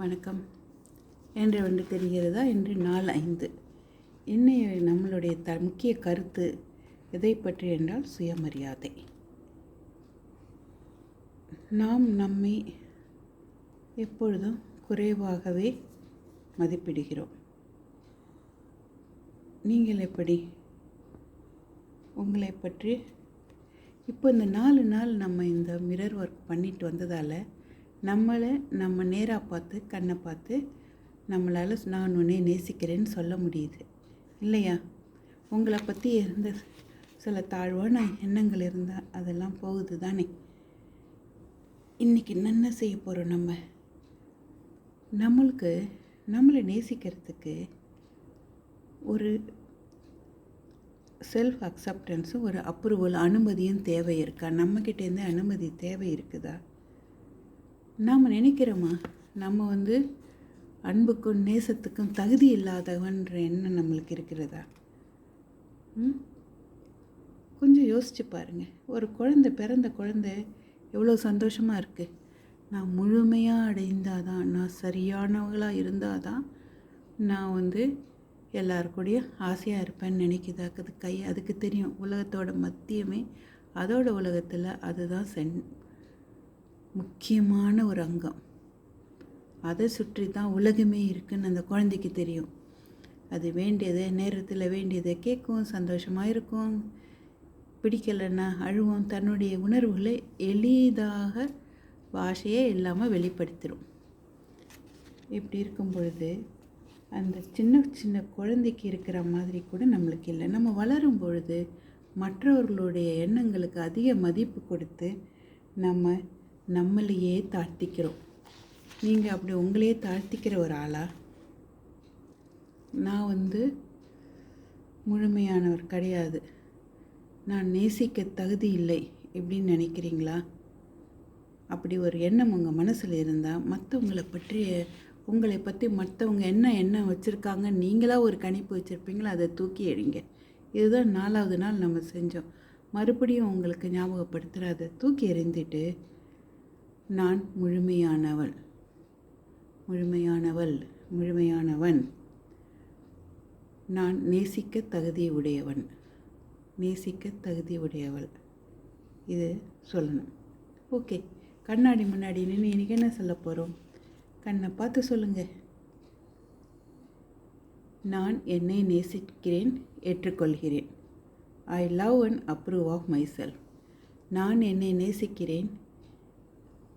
வணக்கம். என்று வந்து தெரிகிறதா? இன்று நாள் ஐந்து. இன்னைய நம்மளுடைய த முக்கிய கருத்து எதை பற்றி என்றால் சுயமரியாதை. நாம் நம்மை எப்பொழுதும் குறைவாகவே மதிப்பிடுகிறோம். நீங்கள் எப்படி? உங்களை பற்றி? இப்போ இந்த நாலு நாள் நம்ம இந்த மிரர் ஒர்க் பண்ணிட்டு வந்ததால் நம்மளை நம்ம நேராக பார்த்து கண்ணை பார்த்து நம்மளால் நான் உன்னை நேசிக்கிறேன்னு சொல்ல முடியுது. இல்லையா? உங்களை பற்றி இருந்த சில தாழ்வான எண்ணங்கள் இருந்தால் அதெல்லாம் போகுது தானே இன்றைக்கி என்னென்ன செய்ய போகிறோம் நம்ம? நம்மளுக்கு நம்மளை நேசிக்கிறதுக்கு ஒரு செல்ஃப் அக்செப்டன்ஸும் ஒரு அப்ரூவல் அனுமதியும் தேவை இருக்கா? நம்மக்கிட்டேருந்து அனுமதி தேவை இருக்குதா? நாம் நினைக்கிறோமா? நம்ம வந்து அன்புக்கும் நேசத்துக்கும் தகுதி இல்லாதவன்ற எண்ணம் நம்மளுக்கு இருக்கிறதா? ம்? கொஞ்சம் யோசிச்சு பாருங்கள் ஒரு குழந்தை பிறந்த குழந்தை எவ்வளோ சந்தோஷமாக இருக்குது நான் முழுமையாக அடைந்தால் தான் நான் சரியானவங்களாக இருந்தால் தான் நான் வந்து எல்லாருக்கூடையும் ஆசையாக இருப்பேன்னு நினைக்குது. அது கை அதுக்கு தெரியும். உலகத்தோட மத்தியமே அதோட உலகத்தில் அதுதான் சென் முக்கியமான ஒரு அங்கம். அதை சுற்றி தான் உலகமே இருக்குன்னு அந்த குழந்தைக்கு தெரியும். அது வேண்டியதை நேரத்தில் வேண்டியதை கேட்கும் சந்தோஷமாக இருக்கும். பிடிக்கலைன்னா அழுவும். தன்னுடைய உணர்வுகளை எளிதாக பாஷையே இல்லாமல் வெளிப்படுத்திடும் இப்படி இருக்கும் பொழுது அந்த சின்ன சின்ன குழந்தைக்கு இருக்கிற மாதிரி கூட நம்மளுக்கு இல்லை. நம்ம வளரும் பொழுது மற்றவர்களுடைய எண்ணங்களுக்கு அதிக மதிப்பு கொடுத்து நம்ம நம்மளையே தாழ்த்திக்கிறோம். நீங்கள் அப்படி உங்களையே தாழ்த்திக்கிற ஒரு ஆளா? நான் வந்து முழுமையானவர் கிடையாது. நான் நேசிக்க தகுதி இல்லை இப்படின்னு நினைக்கிறீங்களா? அப்படி ஒரு எண்ணம் உங்கள் மனசில் இருந்தால் மற்றவங்களை பற்றி உங்களை பற்றி மற்றவங்க என்ன எண்ணம் வச்சுருக்காங்க நீங்களாக ஒரு கணிப்பு வச்சுருப்பீங்களோ? அதை தூக்கி எறிங்க. இதுதான் நாலாவது நாள் நம்ம செஞ்சோம். மறுபடியும் உங்களுக்கு ஞாபகப்படுத்துகிற அதை தூக்கி எறிந்துட்டு நான் முழுமையானவள். முழுமையானவள் முழுமையானவன். நான் நேசிக்க தகுதி உடையவன் நேசிக்க தகுதி உடையவள் இது சொல்லணும். ஓகே. கண்ணாடி முன்னாடி நின்று இன்றைக்கி என்ன சொல்ல போகிறோம் கண்ணை பார்த்து சொல்லுங்கள் நான் என்னை நேசிக்கிறேன் ஏற்றுக்கொள்கிறேன். I love and approve of myself நான் என்னை நேசிக்கிறேன்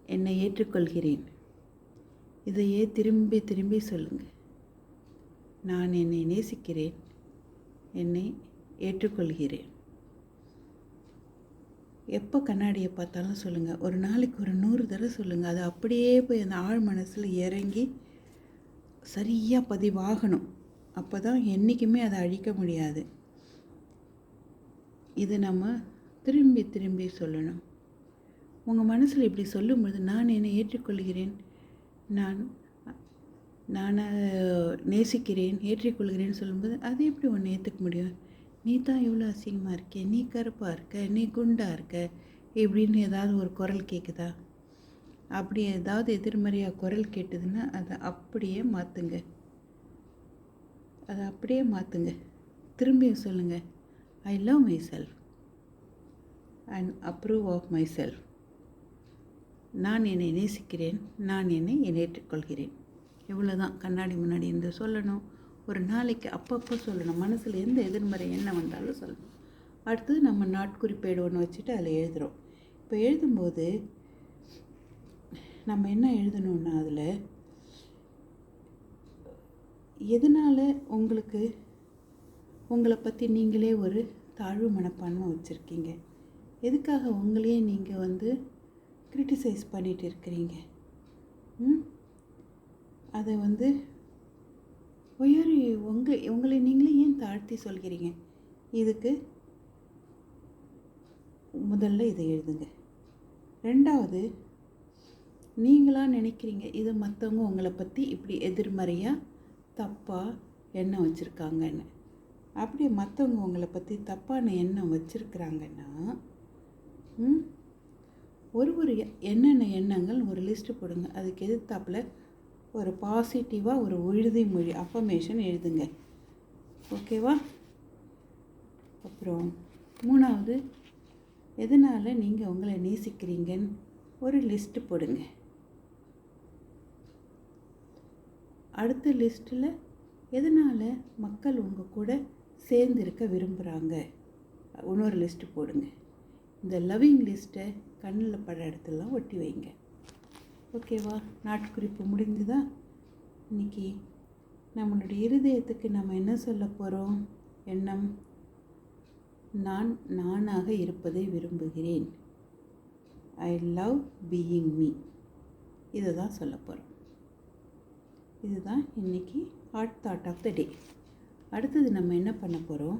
என்னை ஏற்றுக்கொள்கிறேன். இதையே திரும்பி திரும்பி சொல்லுங்கள். நான் என்னை நேசிக்கிறேன். என்னை ஏற்றுக்கொள்கிறேன். எப்போ கண்ணாடியை பார்த்தாலும் சொல்லுங்கள். ஒரு நாளைக்கு ஒரு நூறு தடவை சொல்லுங்கள். அது அப்படியே போய் அந்த ஆழ் மனசில் இறங்கி சரியாக பதிவாகணும். அப்போ தான் என்றைக்குமே அதை அழிக்க முடியாது. இது நம்ம திரும்பி திரும்பி சொல்லணும். உங்கள் மனசில் இப்படி சொல்லும்பொழுது நான் என்னை ஏற்றுக்கொள்கிறேன்? நான் நான் நேசிக்கிறேன் ஏற்றிக்கொள்கிறேன்னு சொல்லும்போது அதை எப்படி ஒன்று ஏற்றுக்க முடியும்? நீ தான் இவ்வளோ அசிங்கமாக இருக்க நீ கருப்பாக இருக்க நீ குண்டாக இருக்க இப்படின்னு ஏதாவது ஒரு குரல் கேட்குதா அப்படி ஏதாவது எதிர்மறையாக குரல் கேட்டதுன்னா அதை அப்படியே மாற்றுங்க அதை அப்படியே மாற்றுங்க திரும்பியும் சொல்லுங்கள் I love myself and approve of myself நான் என்னை நேசிக்கிறேன் நான் என்னை ஏற்றுக்கொள்கிறேன் இவ்வளோ தான் கண்ணாடி முன்னாடி இருந்து சொல்லணும். ஒரு நாளைக்கு அப்பப்போ சொல்லணும். மனசில் எந்த எதிர்மறை எண்ணம் வந்தாலும் சொல்லணும். அடுத்தது நம்ம நாட்குறிப்பேடு ஒன்று வச்சுட்டு அதில் எழுதுகிறோம் இப்போ எழுதும்போது நம்ம என்ன எழுதணும்னா அதில் எதனால் உங்களுக்கு உங்களை பற்றி நீங்களே ஒரு தாழ்வு மனப்பான்மை வச்சுருக்கீங்க? எதுக்காக உங்களையே நீங்கள் வந்து கிரிட்டிசைஸ் பண்ணிகிட்டு இருக்கிறீங்க. ம்? அதை வந்து ஒயர் உங்கள் உங்களை நீங்களே ஏன் தாழ்த்தி சொல்கிறீங்க? இதுக்கு முதல்ல இதை எழுதுங்க. ரெண்டாவது நீங்களாக நினைக்கிறீங்க இது மற்றவங்க உங்களை பற்றி இப்படி எதிர்மறையாக தப்பாக எண்ணம் வச்சுருக்காங்கன்னு? அப்படி மற்றவங்க உங்களை பற்றி தப்பான எண்ணம் வச்சுருக்குறாங்கன்னா ஒரு ஒரு எ- என்னென்ன எண்ணங்கள் ஒரு லிஸ்ட்டு போடுங்க. அதுக்கு எதிர்த்தாப்புல ஒரு பாசிட்டிவாக ஒரு உறுதிமொழி அஃபர்மேஷன் எழுதுங்க. ஓகேவா அப்புறம் மூணாவது எதனால் நீங்கள் உங்களை நேசிக்கிறீங்கன்னு ஒரு லிஸ்ட்டு போடுங்க. அடுத்த லிஸ்ட்டில் எதனால் மக்கள் உங்கள் கூட சேர்ந்து இருக்க விரும்புகிறாங்க இன்னொரு லிஸ்ட்டு போடுங்க. இந்த லவ்விங் லிஸ்ட்டை கண்ணில் பட இடத்துலலாம் ஒட்டி வைங்க. ஓகேவா? நாட்குறிப்பு முடிஞ்சுதா? இன்னைக்கு நம்மளுடைய இருதயத்துக்கு நம்ம என்ன சொல்ல போகிறோம் எண்ணம். நான் நானாக இருப்பதை விரும்புகிறேன். ஐ லவ் பீயிங் மீ இதை தான் சொல்ல போகிறோம் இதுதான் இன்றைக்கி heart thought of the day அடுத்தது நம்ம என்ன பண்ண போகிறோம்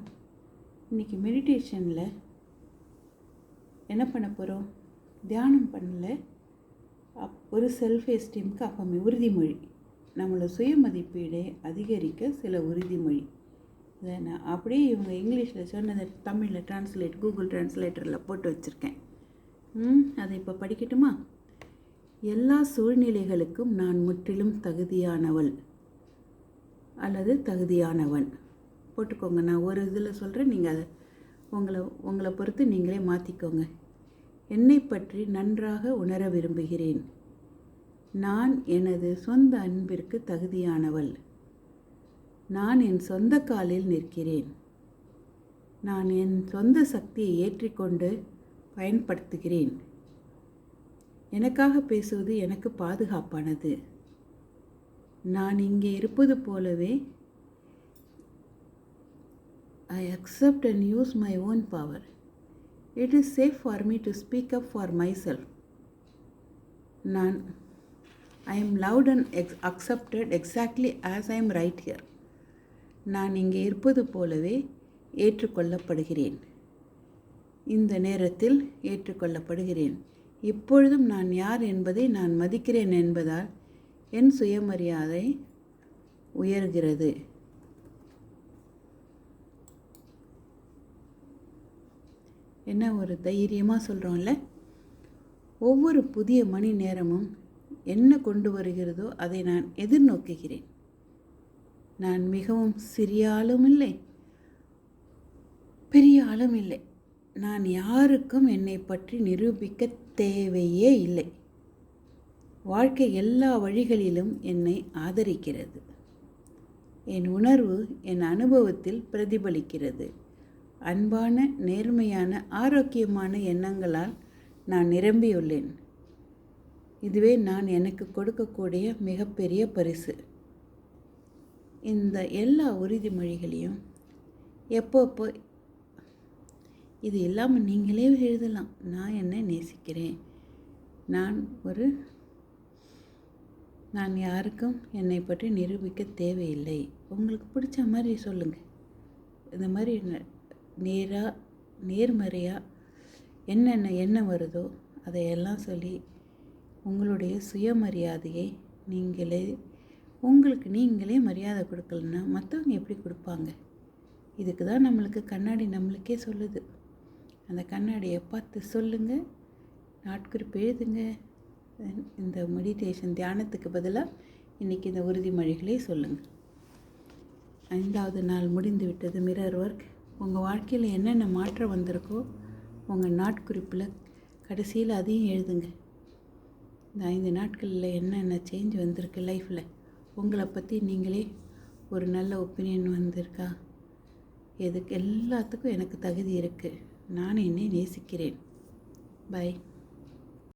இன்றைக்கி மெடிடேஷனில் என்ன பண்ண போகிறோம் தியானம் பண்ணல. அப் ஒரு செல்ஃப் எஸ்டீம்க்கு அப்பமே உறுதிமொழி. நம்மளோட சுய மதிப்பீடை அதிகரிக்க சில உறுதிமொழி. இதை நான் அப்படியே இவங்க இங்கிலீஷில் சொன்னதை தமிழில் டிரான்ஸ்லேட் கூகுள் டிரான்ஸ்லேட்டரில் போட்டு வச்சுருக்கேன். அதை இப்போ படிக்கட்டுமா? எல்லா சூழ்நிலைகளுக்கும் நான் முற்றிலும் தகுதியானவள். அல்லது தகுதியானவன். போட்டுக்கோங்க நான் ஒரு இதில் சொல்கிறேன் நீங்கள் அதை உங்களை உங்களை பொறுத்து நீங்களே மாற்றிக்கோங்க என்னை பற்றி நன்றாக உணர விரும்புகிறேன். நான் எனது சொந்த அன்பிற்கு தகுதியானவள். நான் என் சொந்த காலில் நிற்கிறேன். நான் என் சொந்த சக்தியை ஏற்றிக்கொண்டு பயன்படுத்துகிறேன். எனக்காக பேசுவது எனக்கு பாதுகாப்பானது. நான் இங்கே இருப்பது போலவே I accept and use my own power it is safe for me to speak up for myself நான் I am loved and ex accepted exactly as I am right here நான் இங்கே இருப்பது போலவே ஏற்றுக்கொள்ளப்படுகிறேன். இந்த நேரத்தில் ஏற்றுக்கொள்ளப்படுகிறேன். இப்பொழுதும் நான் யார் என்பதை நான் மதிக்கிறேன் என்பதால் என் சுயமரியாதை உயர்கிறது. என்ன ஒரு தைரியமாக சொல்கிறோம்ல ஒவ்வொரு புதிய மணி நேரமும் என்ன கொண்டு வருகிறதோ அதை நான் எதிர்நோக்குகிறேன். நான் மிகவும் சிறிய ஆளும் இல்லை. பெரிய ஆளும் இல்லை. நான் யாருக்கும் என்னை பற்றி நிரூபிக்க தேவையே இல்லை. வாழ்க்கை எல்லா வழிகளிலும் என்னை ஆதரிக்கிறது. என் உணர்வு என் அனுபவத்தில் பிரதிபலிக்கிறது. அன்பான நேர்மையான ஆரோக்கியமான எண்ணங்களால் நான் நிரம்பியுள்ளேன். இதுவே நான் எனக்கு கொடுக்கக்கூடிய மிகப்பெரிய பரிசு. இந்த எல்லா உறுதிமொழிகளையும் எப்பப்போ இது இல்லாமல் நீங்களே எழுதலாம். நான் என்ன நேசிக்கிறேன்? நான் ஒரு நான் யாருக்கும் என்னை பற்றி நிரூபிக்க தேவையில்லை. உங்களுக்கு பிடிச்ச மாதிரி சொல்லுங்கள் இந்த மாதிரி நேராக நேர்மறையாக என்னென்ன எண்ணம் வருதோ அதையெல்லாம் சொல்லி உங்களுடைய சுயமரியாதையை நீங்களே உங்களுக்கு நீங்களே மரியாதை கொடுக்கலன்னா மற்றவங்க எப்படி கொடுப்பாங்க? இதுக்கு தான் நம்மளுக்கு கண்ணாடி நம்மளுக்கே சொல்லுது. அந்த கண்ணாடியை பார்த்து சொல்லுங்கள் நாட்குறிப்பு எழுதுங்க இந்த மெடிடேஷன் தியானத்துக்கு பதிலாக இன்றைக்கி இந்த உறுதிமொழிகளை சொல்லுங்கள் ஐந்தாவது நாள் முடிந்து விட்டது மிரர் ஒர்க் உங்கள் வாழ்க்கையில் என்னென்ன மாற்றம் வந்திருக்கோ உங்கள் நாட்குறிப்பில் கடைசியில் அதையும் எழுதுங்க. இந்த ஐந்து நாட்களில் என்னென்ன சேஞ்ச் வந்திருக்கு லைஃப்பில் உங்களை பற்றி நீங்களே ஒரு நல்ல ஒப்பீனியன் வந்திருக்கா? எதுக்கு? எல்லாத்துக்கும் எனக்கு தகுதி இருக்குது நான் என்னை நேசிக்கிறேன். பை